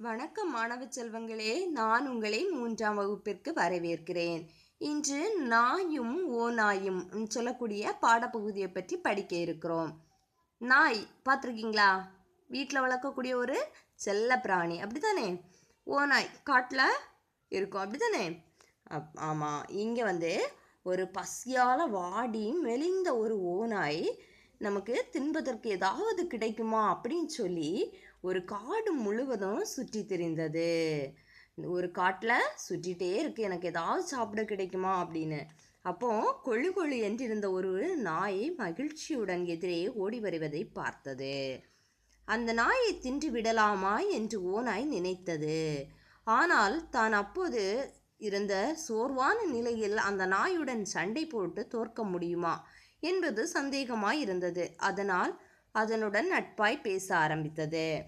வணக்கம் மாணவ செல்வங்களே நான் உங்களை மூன்றாம் வகுப்பிற்கு வரவேற்கிறேன். இன்று நாயும் ஓநாயும் சொல்லக்கூடிய பாடப்பகுதியை பற்றி படிக்க இருக்கிறோம். நாய் பார்த்துருக்கீங்களா? வீட்டில் வளர்க்கக்கூடிய ஒரு செல்ல பிராணி. அப்படிதானே நாய் காட்டில் இருக்கும். அப்படிதானே அப் ஆமாம் இங்கே வந்து ஒரு பசியால் வாடி மெலிந்த ஒரு ஓநாய் நமக்கு தின்பதற்கு ஏதாவது கிடைக்குமா அப்படின்னு சொல்லி ஒரு காடு முழுவதும் சுற்றி திரிந்தது. ஒரு காட்டில் சுற்றிட்டே இருக்கு எனக்கு ஏதாவது சாப்பிட கிடைக்குமா அப்படின்னு. அப்போ கொழு கொழு என்றிருந்த ஒரு நாய் மகிழ்ச்சியுடன் எதிரே ஓடி வருவதை பார்த்தது. அந்த நாயை தின்று விடலாமா என்று ஓநாய் நினைத்தது. ஆனால் தான் அப்போது இருந்த சோர்வான நிலையில் அந்த நாயுடன் சண்டை போட்டு தோற்க முடியுமா என்பது சந்தேகமாயிருந்தது. அதனால் அதனுடன் நட்பாய் பேச ஆரம்பித்தது.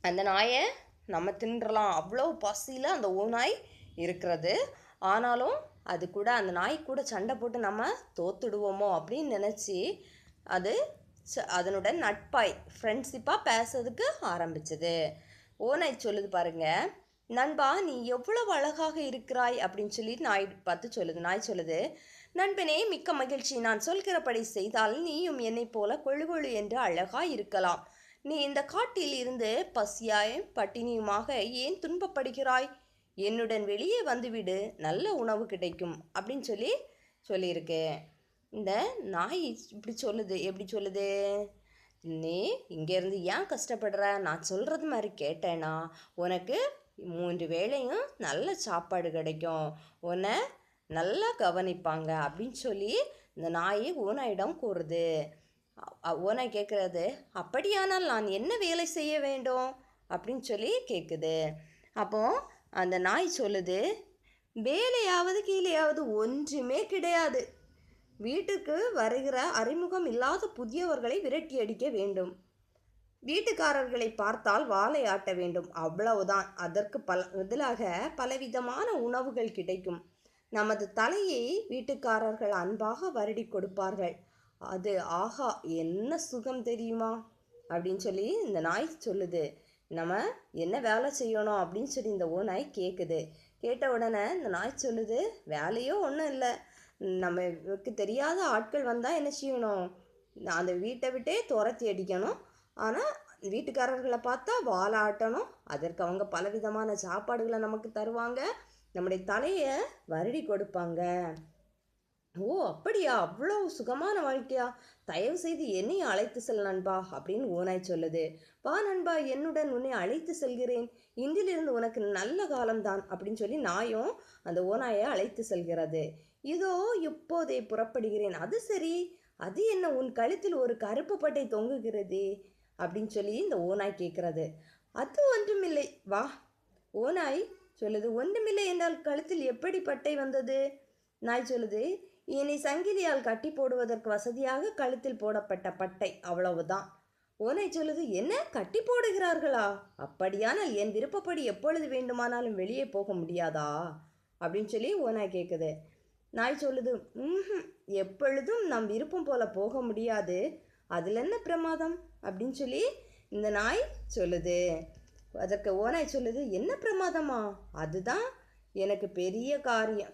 அந்த நாயை நம்ம தின்றலாம். அவ்வளோ பசியில் அந்த ஓநாய் இருக்கிறது. ஆனாலும் அது கூட அந்த நாய் கூட சண்டை போட்டு நம்ம தோத்துடுவோமோ அப்படின்னு நினச்சி அது ச- அதனுடன் நட்பாய் ஃப்ரெண்ட்ஷிப்பாக பேசுறதுக்கு ஆரம்பிச்சது. ஓநாய் சொல்லுது பாருங்கள் நண்பா நீ எவ்வளவு அழகாக இருக்கிறாய் அப்படின்னு சொல்லி நாய் பார்த்து சொல்லுது. நாய் சொல்லுது நண்பனே மிக்க மகிழ்ச்சி. நான் சொல்கிறபடி செய்தால் நீயும் என்னைப் போல கொழு கொழு என்று அழகாய் இருக்கலாம். நீ இந்த காட்டில் இருந்து பசியாயும் பட்டினியுமாக ஏன் துன்பப்படுகிறாய்? என்னுடன் வெளியே வந்துவிடு. நல்ல உணவு கிடைக்கும். அப்படின்னு சொல்லி சொல்லியிருக்கு. இந்த நாய் இப்படி சொல்லுது. எப்படி சொல்லுது? நீ இங்கேருந்து ஏன் கஷ்டப்படுற? நான் சொல்கிறது மாதிரி கேட்டேனா? உனக்கு மூன்று வேளையும் நல்ல சாப்பாடு கிடைக்கும். உன்னை நல்லா கவனிப்பாங்க அப்படின்னு சொல்லி இந்த நாய் ஓனாயிடம் கூறுது. அ- ஓனாய் கேட்குறது அப்படியானால் நான் என்ன வேலை செய்ய வேண்டும்? அப்படின்னு சொல்லி கேட்குது. அப்போ அந்த நாய் சொல்லுது வேலையாவது கீழேயாவது ஒன்றுமே கிடையாது. வீட்டுக்கு வருகிற அறிமுகம் இல்லாத புதியவர்களை விரட்டி அடிக்க வேண்டும். வீட்டுக்காரர்களை பார்த்தால் வாளை ஆட்ட வேண்டும். அவ்வளவுதான். அதற்கு பல பதிலாக பலவிதமான உணவுகள் கிடைக்கும். நமது தலையை வீட்டுக்காரர்கள் அன்பாக வருடி கொடுப்பார்கள். அது ஆஹா என்ன சுகம் தெரியுமா? அப்படின்னு சொல்லி இந்த நாய் சொல்லுது. நம்ம என்ன வேலை செய்யணும்? அப்படின்னு சொல்லி இந்த ஓ நாய் கேட்குது கேட்ட உடனே இந்த நாய் சொல்லுது வேலையோ ஒன்றும் இல்லை. நமக்கு தெரியாத ஆட்கள் வந்தால் என்ன செய்யணும்? அந்த வீட்டை விட்டே துரத்தி அடிக்கணும். ஆனால் வீட்டுக்காரர்களை பார்த்தா வாலாட்டணும். அதற்கு அவங்க பலவிதமான சாப்பாடுகளை நமக்கு தருவாங்க. நம்முடைய தலையை வருடி கொடுப்பாங்க. ஓ அப்படியா? அவ்வளோ சுகமான வாழ்க்கையா? தயவு செய்து என்னையும் அழைத்து செல் நண்பா அப்படின்னு ஓனாய் சொல்லுது. வா நண்பா என்னுடன் உன்னை அழைத்து செல்கிறேன். இன்றிலிருந்து உனக்கு நல்ல காலம்தான் அப்படின்னு சொல்லி நாயும் அந்த ஓநாயை அழைத்து செல்கிறது. இதோ இப்போதே புறப்படுகிறேன். அது சரி. அது என்ன உன் கழுத்தில் ஒரு கருப்பு பட்டை தொங்குகிறதே. அப்படின்னு சொல்லி இந்த ஓநாய் கேட்குறது அது ஒன்றுமில்லை. வா ஓநாய் சொல்லுது ஒன்றுமில்லை என்றால் கழுத்தில் எப்படி பட்டை வந்தது? நாய் சொல்லுது இனி சங்கிலியால் கட்டி போடுவதற்கு வசதியாக கழுத்தில் போடப்பட்ட பட்டை அவ்வளவுதான். ஓநாய் சொல்லுது என்ன? கட்டி போடுகிறார்களா? அப்படியானால் என் விருப்பப்படி எப்பொழுது வேண்டுமானாலும் வெளியே போக முடியாதா? அப்படின்னு சொல்லி ஓநாய் கேட்குது நாய் சொல்லுது ம் எப்பொழுதும் நம் விருப்பம் போல போக முடியாது. அதில் என்ன பிரமாதம்? அப்படின்னு சொல்லி இந்த நாய் சொல்லுது. அதற்கு ஓநாய் சொல்லுது என்ன பிரமாதமா? அதுதான் எனக்கு பெரிய காரியம்.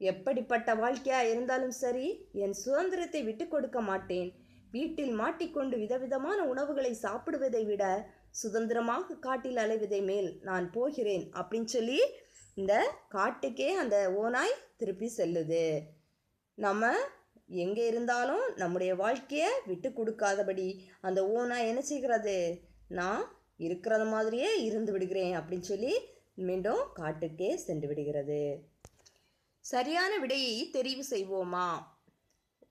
எப்படிப்பட்ட வாழ்க்கையாக இருந்தாலும் சரி என் சுதந்திரத்தை விட்டு கொடுக்க மாட்டேன். வீட்டில் மாட்டிக்கொண்டு விதவிதமான உணவுகளை சாப்பிடுவதை விட சுதந்திரமாக காட்டில் அலைவதை மேல் நான் போகிறேன் அப்படின்னு சொல்லி இந்த காட்டுக்கே அந்த ஓநாய் திருப்பி செல்லுது. நம்ம எங்கே இருந்தாலும் நம்முடைய வாழ்க்கையை விட்டு கொடுக்காதபடி அந்த ஓனா என்ன செய்கிறது? நான் இருக்கிறத மாதிரியே இருந்து விடுகிறேன் அப்படின்னு சொல்லி மீண்டும் காட்டுக்கே சென்று விடுகிறது. சரியான விடையை தெரிவு செய்வோமா?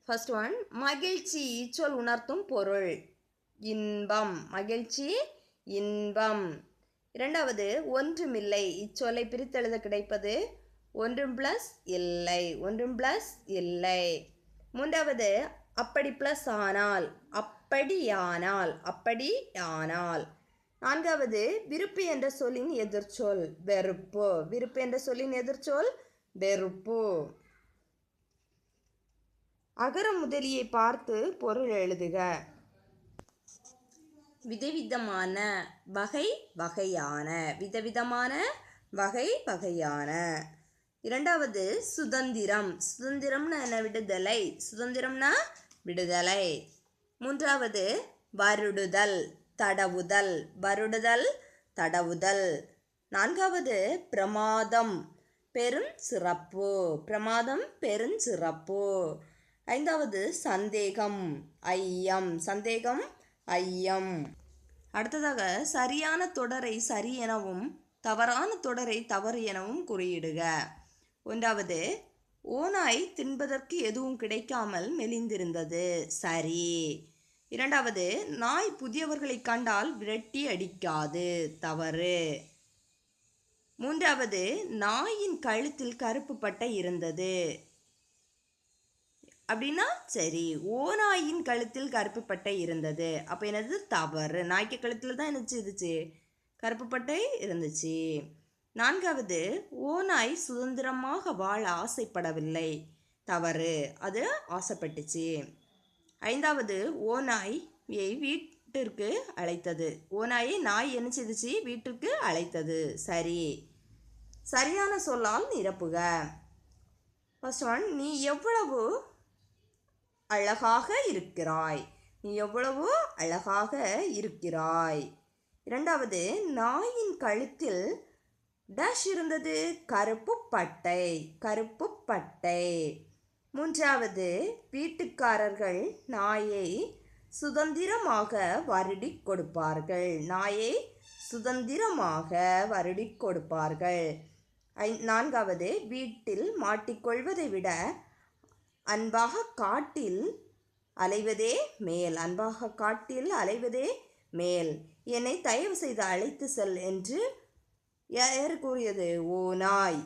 ஃபர்ஸ்ட் ஒன் மகிழ்ச்சி இச்சொல் உணர்த்தும் பொருள். இன்பம் மகிழ்ச்சி இன்பம். இரண்டாவது ஒன்றுமில்லை இச்சொல்லை பிரித்தெழுத கிடைப்பது ஒன்றும் ப்ளஸ் இல்லை ஒன்றும் ப்ளஸ் இல்லை. மூன்றாவது அப்படி ப்ளஸ் ஆனால் அப்படியானால் அப்படியானால். நான்காவது விருப்பு என்ற சொல்லின் எதிர்ச்சொல் வெறுப்பு. விருப்பு என்ற சொல்லின் எதிர்ச்சொல் வெறுப்பு. அகர முதலியை பார்த்து பொருள் எழுதுக. விதவிதமான வகை வகையான. விதவிதமான வகை வகையான. இரண்டாவது சுதந்திரம். சுதந்திரம்னா என்ன? விடுதலை. சுதந்திரம்னா விடுதலை. மூன்றாவது வருடுதல் தடவுதல். வருடுதல் தடவுதல். நான்காவது பிரமாதம் பெருஞ்சிறப்பு பிரமாதம் பெருஞ்சிறப்பு ஐந்தாவது சந்தேகம் ஐயம். சந்தேகம் ஐயம். அடுத்ததாக சரியான தொடரை சரி எனவும் தவறான தொடரை தவறு எனவும் குறியிடுக. ஒன்றாவது ஓநாய் தின்பதற்கு எதுவும் கிடைக்காமல் மெலிந்திருந்தது. சரி. இரண்டாவது நாய் புதியவர்களை கண்டால் விரட்டி அடிக்காது. தவறு. மூன்றாவது நாயின் கழுத்தில் கருப்பு பட்டை இருந்தது. அப்படின்னா சரி ஓநாயின் கழுத்தில் கருப்பு பட்டை இருந்தது. அப்போ என்னது? தவறு. நாய்க்கு கழுத்தில் தான் என்னச்சு இருந்துச்சு? கருப்பு பட்டை இருந்துச்சு. நான்காவது ஓநாய் சுதந்திரமாக வாழ ஆசைப்படவில்லை. தவறு. அது ஆசைப்பட்டுச்சு. ஐந்தாவது ஓநாயை வீட்டிற்கு அழைத்தது. ஓநாயை நாய் என்ன செய்துச்சு? வீட்டிற்கு அழைத்தது. சரி. சரியான சொல்லால் நிரப்புக. ஃபர்ஸ்ட் ஒன் நீ எவ்வளவு அழகாக இருக்கிறாய். நீ எவ்வளவு அழகாக இருக்கிறாய். இரண்டாவது நாயின் கழுத்தில் டேஷ் இருந்தது கருப்பு பட்டை கருப்பு பட்டை. மூன்றாவது வீட்டுக்காரர்கள் நாயை சுதந்திரமாக வருடி கொடுப்பார்கள். நாயை சுதந்திரமாக வருடி கொடுப்பார்கள். ஐ நான்காவது வீட்டில் மாட்டிக்கொள்வதை விட அன்பாக காட்டில் அலைவதே மேல். அன்பாக காட்டில் அலைவதே மேல். என்னை தயவு செய்து அழைத்து செல் என்று யார் கூறியது ஓ நாய்